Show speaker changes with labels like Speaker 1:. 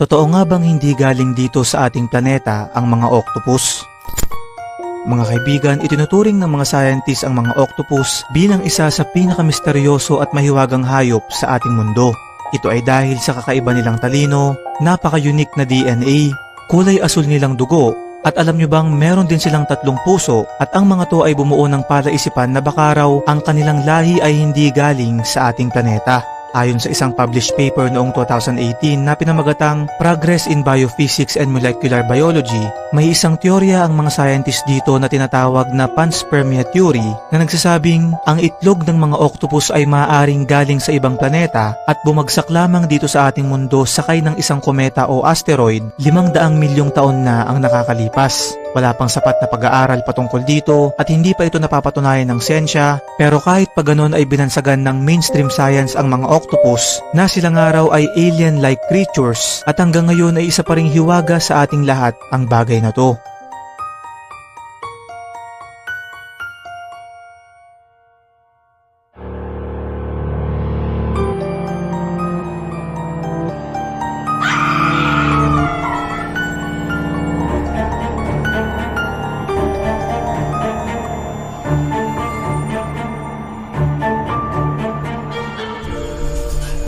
Speaker 1: Totoo nga bang hindi galing dito sa ating planeta ang mga octopus? Mga kaibigan, itinuturing ng mga scientists ang mga octopus bilang isa sa pinakamisteryoso at mahiwagang hayop sa ating mundo. Ito ay dahil sa kakaiba nilang talino, napaka-unique na DNA, kulay asul nilang dugo, at alam nyo bang meron din silang tatlong puso at ang mga to ay bumuo ng palaisipan na baka raw ang kanilang lahi ay hindi galing sa ating planeta. Ayon sa isang published paper noong 2018 na pinamagatang Progress in Biophysics and Molecular Biology, may isang teorya ang mga scientists dito na tinatawag na panspermia theory na nagsasabing ang itlog ng mga octopus ay maaaring galing sa ibang planeta at bumagsak lamang dito sa ating mundo sakay ng isang kometa o asteroid limang daang milyong taon na ang nakakalipas. Wala pang sapat na pag-aaral patungkol dito at hindi pa ito napapatunayan ng siyensya pero kahit pa ganon ay binansagan ng mainstream science ang mga octopus na sila nga raw ay alien-like creatures at hanggang ngayon ay isa pa ring hiwaga sa ating lahat ang bagay na to.